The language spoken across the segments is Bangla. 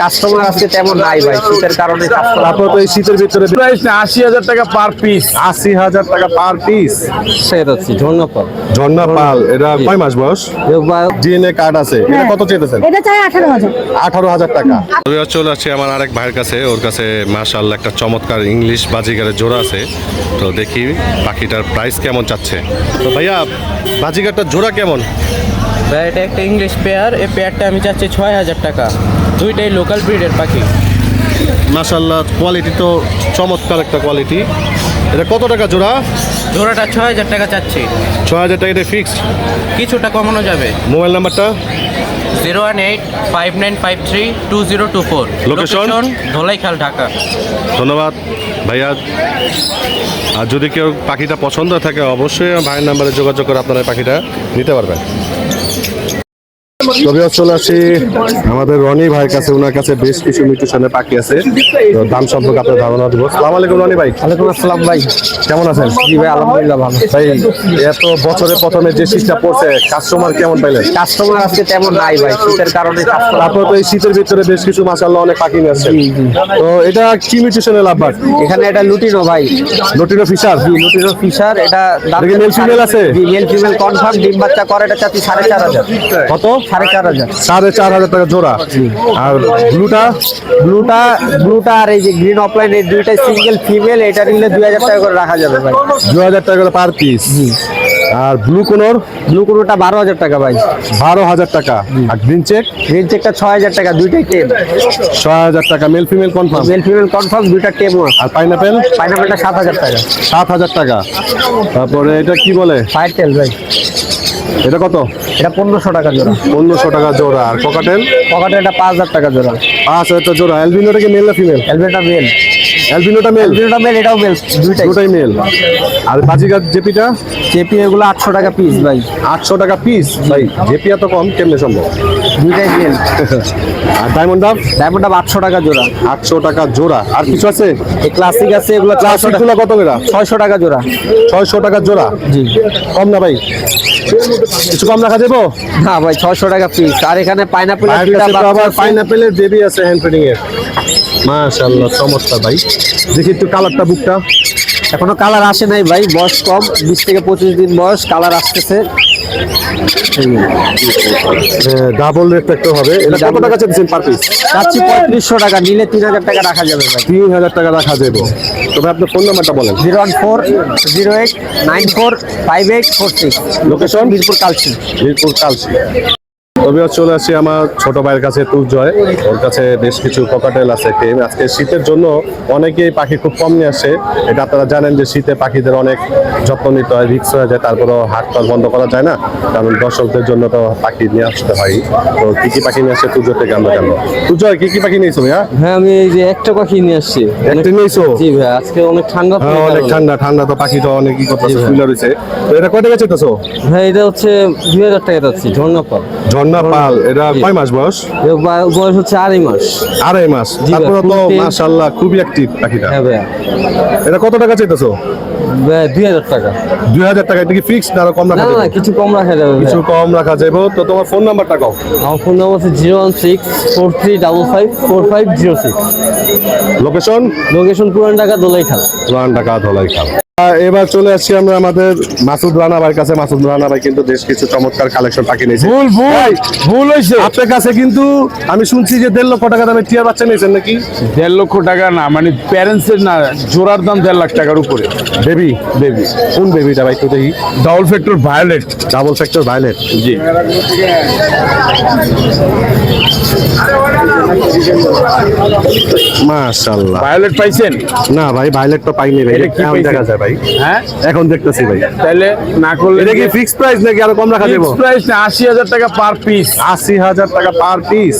কাস্টমার আজকে তেমন নাই ভাই শীতের কারণে তো এই শীতের ভিতরে প্রাইস না আশি হাজার টাকা পার পিস আশি হাজার টাকা পার পিস সেটা হচ্ছে ধন্যবাদ ঝর্ণা পাল এটা কয় মাস বয়স? ডিএনএ কার্ড আছে। এটা কত চেয়েছেন এটা চাই আঠারো হাজার। আঠারো হাজার টাকা। চলে আসছি আমার আরেক ভাইয়ের কাছে ওর কাছে মাশাআল্লাহ একটা চমৎকার ইংলিশ বাজিগারের জোড়া আছে। তো দেখি পাখিটার প্রাইস কেমন চাচ্ছে। তো ভাইয়া বাজিগারটার জোড়া কেমন? ভাই এটা একটা ইংলিশ পেয়ার এই পেয়ারটা আমি চাচ্ছি ছয় হাজার টাকা। দুইটাই লোকাল ব্রিডের পাখি। মাশাআল্লাহ কোয়ালিটি তো চমৎকার একটা কোয়ালিটি এটা কত টাকা জোড়া? জোড়াটা ছয় হাজার টাকা চাচ্ছি। ছয় হাজার টাকা এটা ফিক্সড কিছুটা কমানো যাবে। মোবাইল নাম্বারটা? Zero one eight five nine five three two zero two four. Location? Dholaikhal Dhaka. ধন্যবাদ। ভাইয়া আর যদি কেউ পাখিটা পছন্দ থাকে অবশ্যই ভাইয়ের নাম্বারে যোগাযোগ করে আপনারা পাখিটা নিতে পারবেন। তবে চলে আসি। আমাদের রনি ভাইয়ের কাছে ওনার কাছে বেশ কিছু মিউটেশনের পাখি আছে। তো দাম সম্পর্কে আপনার ধারণা দেবো। সালাম আলাইকুম রনি ভাই। ওয়ালাইকুম আসসালাম ভাই। কেমন আছেন? জি ভাই আলহামদুলিল্লাহ ভালো। ভাই এত বছরের প্রথমে যে শীতটা পড়ছে কাস্টমার কেমন পাইলেন? কাস্টমার আজকে তেমন নাই ভাই শীতের কারণে তারপর তো এই শীতের ভিতরে বেশ কিছু মাসাল্লাহ অনেক পাখি নিয়ে আসছেন। তো এটা কি মিউটেশনের লাভবাট এখানে এটা লুটিনো ভাই। লটিনো ফিশার জি লুটিনো ফিশার এটা male female আছে? মেল ফিমেল কনফার্ম ডিম বাচ্চা করে এটা চাচ্ছি সাড়ে চার হাজার। কত? সাড়ে চার হাজার। সাড়ে চার হাজার টাকা জোড়া। আর ব্লুটা? ব্লুটা ব্লুটা আর এই যে গ্রিন অফলাইন এই দুইটাই সিঙ্গেল ফিমেল এটা নিলে দুই হাজার টাকা করে রাখা যাবে ভাই। দু হাজার টাকা করে পার পিস আর ব্লু কোনোর? ব্লু কোনোটা বারো হাজার টাকা ভাই। বারো হাজার টাকা। আর গ্রিন চেক গ্রিন চেকটা ছয় হাজার টাকা দুইটাই টেম ছয় হাজার টাকা male female confirm male female confirm দুইটা আছে আর পাইনাপেল পাইনাপেলটা সাত হাজার টাকা। সাত হাজার টাকা। তারপরে এটা কি বলে? ফায়ার টেল ভাই। এটা কত? এটা পনেরোশো টাকা জোড়া। পনেরোশো টাকা জোড়া। আর কোকাটেল পকেটে এটা পাঁচ হাজার টাকা জোড়া। পাঁচ হাজার টাকা জোড়া। অ্যালবিনোটা কি মেল না ফিমেল এলবেটা মেল অ্যালবিনোটা মেল এলবেটা মেল এটাও মেল দুইটাই। দুটাই মেল আর বাজিগার জেপিটা? চেপি এগুলো আটশো টাকা পিস ভাই। আটশো টাকা পিস ভাই জেপি এত কম কেমনে সম্ভব? দুইটাই মেল আর ডায়মন্ড ডাব ডায়মন্ড ডাব আটশো টাকা জোড়া। আটশো টাকা জোড়া। আর কিছু আছে? এই ক্লাসিক আছে এগুলো ক্লাসিকগুলো কত করে? ছয়শো টাকা জোড়া। ছয়শো টাকা জোড়া? জি। কম না ভাই? কিছু কম রাখা দেবো না ভাই ছয়শো টাকা পিস আর এখানে পাইনাপেল আবার পাইনাপেলের বেবি আছে হ্যান্ড ফিডিং এর। মাশাআল্লাহ চমৎকার ভাই। দেখি একটু কালারটা বুকটা। এখনও কালার আসে নাই ভাই বয়স কম বিশ থেকে পঁচিশ দিন বয়স কালার আসতেছে। ডাবল রেফ্লেক্টর হবে। এটা কত টাকা চাচ্ছেন পার পিস চাচ্ছি পঁয়ত্রিশশো টাকা নিলে তিন হাজার টাকা রাখা যাবে তিন হাজার টাকা রাখা তবে আপনার ফোন নাম্বারটা বলেন। Zero one four zero eight nine four five eight four six. Location Mirpur Kalshi Mirpur Kalshi তবে চলে আসি আমার ছোট ভাইয়ের কাছে তুর্জয় ওর কাছে বেশ কিছু ককাটেল আছে টেম আজকে শীতের জন্য অনেকেই পাখি খুব কম নিয়ে আসে। এটা আপনারা জানেন যে শীতে পাখিদের অনেক যত্ন নিতে হয় রিক্স হয়ে যায় তারপরেও হাট আর বন্ধ করা যায় না। কারণ দর্শকদের জন্য তো পাখি নিয়ে আসতে হয়। তো কি কি পাখি নিয়ে আসছে তুর্জয় থেকে আমরা জানব। তুর্জয় কি কি পাখি নিয়েছো ভাইয়া? হ্যাঁ আমি এই যে একটা পাখি নিয়ে আসছি। একটা নিয়েছো? জি ভাই আজকে অনেক ঠান্ডা হ্যাঁ, অনেক ঠান্ডা ঠান্ডা তো পাখি তো অনেকই কথা ফুলে রয়েছে। তো এটা কয় টাকা চেতেছো ভাই এটা হচ্ছে দুই হাজার টাকা যাচ্ছে ঝর্ণা পাল ঝর্ণা পাল? এটা কয় মাস বয়স? বয়স হচ্ছে আড়াই মাস। আড়াই মাস। তারপরে তো। মাশাআল্লাহ খুবই অ্যাক্টিভ পাখিটা। হ্যাঁ ভাইয়া। এটা কত টাকা চাইতেছো? দুই হাজার টাকা। দুই হাজার টাকা এটা কি ফিক্সড না কম রাখা না কিছু কম রাখা যাবে কিছু কম রাখা যাবে। তো তোমার ফোন নাম্বারটা কও। আমার ফোন নাম্বার হচ্ছে zero one six four three double five four five zero six. Location location পুরান টাকা দোলাই খাল রান টাকা ধলাই খাল আহ, এবার চলে আসছি আমরা আমাদের মাসুদ রানা ভাইয়ের কাছে। মাসুদ রানা ভাই কিন্তু বেশ কিছু চমৎকার কালেকশন পাখি নিয়েছে। ভুল ভুল ভুল হয়েছে। আপনার কাছে কিন্তু আমি শুনছি যে দেড় লক্ষ টাকা দামে টিয়ার বাচ্চা নিয়েছেন নাকি? দেড় লক্ষ টাকা না মানে প্যারেন্টসের না জোড়ার দাম দেড় লাখ টাকার উপরে। বেবি বেবি কোন বেবিটা ভাই একটু দেখি। Double factor violet double factor violet জি। মাশাআল্লাহ। ভায়োলেট পাইছেন? না ভাই ভাইলেট তো পাইনি ভাই। কি এখন? দেখা যায় ভাই। হ্যাঁ? এখন দেখতেছি ভাই। তাহলে না করলে এটা কি ফিক্স প্রাইস নাকি আরও কম রাখা দেবো প্রাইস না আশি হাজার টাকা পার পিস আশি হাজার টাকা পার পিস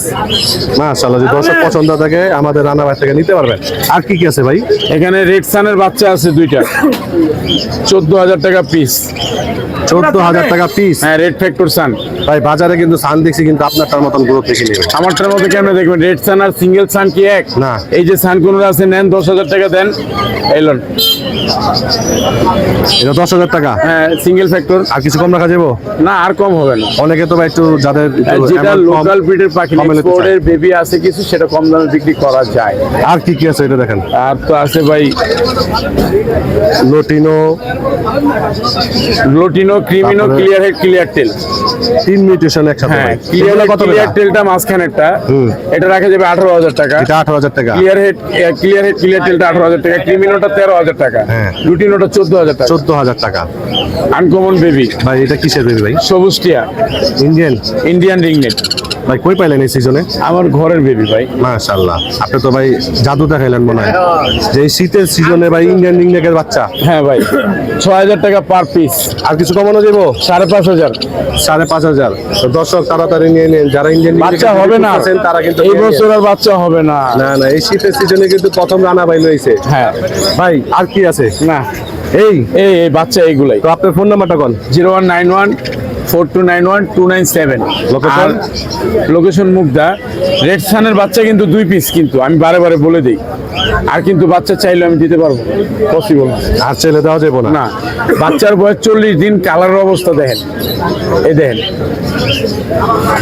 মাশাআল্লাহ যদি দর্শক পছন্দ থাকে আমাদের রান্না ভাই থেকে নিতে পারবেন। আর কি কি আছে ভাই? এখানে রেড সানের বাচ্চা আছে দুইটা। চোদ্দ হাজার টাকা পিস চোদ্দ হাজার টাকা পিস হ্যাঁ রেড ফ্যাক্টর সান ভাই বাজারে কিন্তু সান দেখছি কিন্তু আপনারটার মতন গ্রোথ দেখি নেই আমারটার কেমন দেখবেন? রেড সান আর সিঙ্গেল সান কি এক? না। এই যে সান কোন আছে নেন দশ হাজার টাকা দেন। এলন এটা দশ হাজার টাকা? হ্যাঁ সিঙ্গেল ফ্যাক্টর আর কিছু কম রাখা যাব? না আর কম হবে না। অনেকে তো ভাই একটু যাদের যেটা লোকাল ব্রিডের পাখি এক্সপোর্টের বেবি আছে কিছু সেটা কম দামে বিক্রি করা যায়। আর কি কি আছে এটা দেখেন? আর তো আছে ভাই lutino lutino creamino clear head clear tail তিন মিউটেশন একসাথে হ্যাঁ ক্লিয়ার কত ক্লিয়ার টেলটা মাঝখানেরটা এটা রাখা যাবে আঠারো হাজার টাকা। এটা আঠারো হাজার টাকা। Clear head clear head clear টেলটা আঠারো হাজার টাকা। ক্রিমিনোটা তেরো হাজার টাকা। হ্যাঁ। লুটিনোটা চোদ্দ হাজার টাকা। চোদ্দ হাজার টাকা। আনকমন বেবি ভাই এটা কিসের বেবি ভাই? সবুজ টিয়া। ইন্ডিয়ান ইন্ডিয়ান রিংনেট ভাই কই পাইলেন এই সিজনে আমার ঘরের বেবি ভাই। মাশাআল্লাহ। আপনি তো ভাই জাদু দেখাইলেন মনে হয়। যে শীতের সিজনে ভাই ইন্ডিয়ান রিংনেকের বাচ্চা। হ্যাঁ ভাই ছয় হাজার টাকা পার পিস আর কিছু কমানো যাব সাড়ে পাঁচ হাজার। সাড়ে পাঁচ হাজার। তো দর্শক তাড়াতাড়ি নিয়ে নিন। যারা ইন্ডিয়ান বাচ্চা হবে না। তারা কিন্তু এই বছর আর বাচ্চা হবে না। না না এই শীতের সিজনে কিন্তু প্রথম রানা ভাই লইছে। হ্যাঁ। ভাই আর কি আছে? না। এই। এই বাচ্চা এইগুলাই। তো আপনার ফোন নাম্বারটা কোন? Zero one nine one four two nine one two nine seven. Location? Location Mugda red সানের বাচ্চা কিন্তু দুই পিস কিন্তু আমি বারে বারে বলে দিই। আর কিন্তু বাচ্চা চাইলে আমি দিতে পারব পসিবল আর ছেলে দেওয়া যাব না। না বাচ্চার বয়স চল্লিশ দিন কালারের অবস্থা দেখেন। এই দেখেন।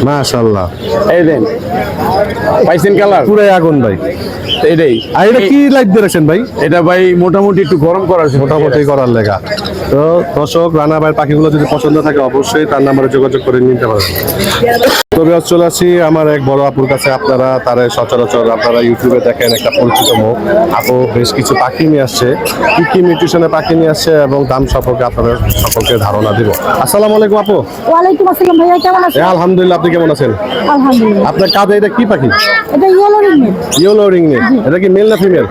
মাশাআল্লাহ। এই দেখেন। পাইছেন কালার পুরাই আগুন ভাই। এটাই। আর এটা কি লাইট দিয়ে রাখছেন ভাই? এটা ভাই মোটামুটি একটু গরম করার। মোটামুটি করার লেগা। তো দর্শক রানা ভাইয়ের পাখিগুলো যদি পছন্দ থাকে অবশ্যই তার নাম্বারে যোগাযোগ করে নিতে পারবেন। তবে আজ চলে আসি আমার এক বড় আপুর কাছে। আপনারা তার সচরাচর আপনারা ইউটিউবে দেখেন একটা পরিচিত মুখ। আপু বেশ কিছু পাখি নিয়ে আসছে। কি কি নিউট্রিশনে পাখি নিয়ে আসছে এবং দাম সম্পর্কে আপনাদের সকলকে ধারণা দিব। আসসালামু আলাইকুম আপু। ওয়ালাইকুম আসসালাম ভাইয়া কেমন আছেন? আলহামদুলিল্লাহ আপনি কেমন আছেন? আলহামদুলিল্লাহ। আপনার কাঁধে এটা কি পাখি? এটা ইয়েলো রিংনেট ইয়েলো রিং এটা কি মেল না ফিমেল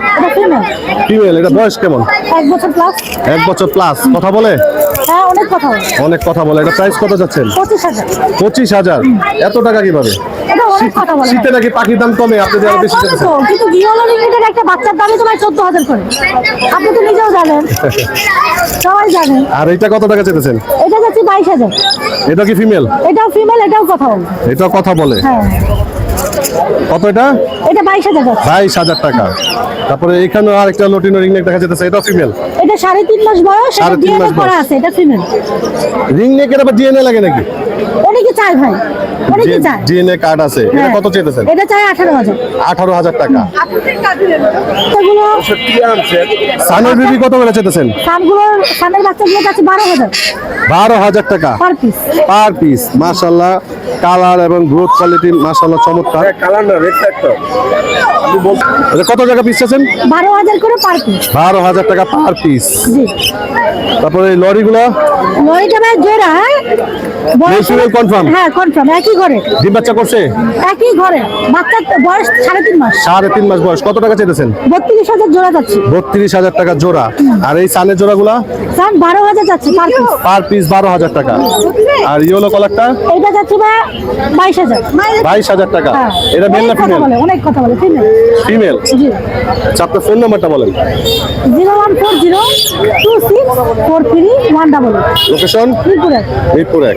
ফিমেল ফিমেল এটা বয়স কেমন? এক বছর প্লাস এক বছর প্লাস কথা বলে? হ্যাঁ অনেক কথা হয় অনেক কথা বলে। এটা প্রাইস কত যাচ্ছেন? পঁচিশ হাজার। পঁচিশ হাজার। এত টাকা কীভাবে? শীতে নাকি পাখির দাম কমে? আপনি যে হ্যাঁ, বেশি? কিন্তু রিংনেটের একটা বাচ্চার দামই তোমার চোদ্দ হাজার করে। আপনি তো নিজেও জানেন। সবাই জানেন। আর এটা কত টাকা চেয়েছেন এটা যাচ্ছে বাইশ হাজার। এটা কি ফিমেল এটাও ফিমেল এটাও কথা বলে। এটা কথা বলে। হ্যাঁ। কত এটা? এটা বাইশ হাজার যাচ্ছে বাইশ হাজার টাকা। তারপরে এখানে আর একটা লটিনো রিং নেক দেখা যেতেছে এটা ফিমেল এটা সাড়ে তিন মাস বয়স এটা ডিএনএ করা আছে এটা ফিমেল রিং নেকের আবার ডিএনএ লাগে নাকি? অনেকে চায় ভাই অনেকে চায়। ডিএনএ কার্ড আছে এটা হ্যাঁ। কত এটা টাকা। এগুলো সানের বিবি কত করে চেয়েছেন সানগুলো সানের বাচ্চাগুলো যাচ্ছে বারো হাজার। বারো হাজার টাকা। পার পিস পার পিস মাশাল্লাহ কালার এবং গ্রোথ কোয়ালিটি মাশাল্লাহ চমৎকার। কালার না রেড ফ্যাক্টর কত টাকা পিস আছেন বারো হাজার করে পার পিস বারো হাজার টাকা পার পিস তারপরে লরিগুলো? লরিটা ভাই জোড়া National confirm? হ্যাঁ কনফার্ম একই ঘরে। ডিম বাচ্চা করছে? একই ঘরে। বাচ্চার বয়স সাড়ে তিন মাস। সাড়ে তিন মাস বয়স। কত টাকা চেয়েছেন বত্রিশ হাজার জোড়া যাচ্ছে। বত্রিশ হাজার টাকা জোড়া। আর এই সানের জোড়াগুলা? স্যার বারো হাজার যাচ্ছে পার পিস পার পিস বারো হাজার টাকা। আর ইয়েলো কালারটা এটা যাচ্ছে ভাই বাইশ হাজার। বাইশ হাজার টাকা। হ্যাঁ। এটা মেল না ফিমেল অনেক কথা বলে ফিমেল ফিমেল আচ্ছা ফোন নাম্বারটা বলেন। Zero one four zero two six four three one double location Tripura Mirpur এক।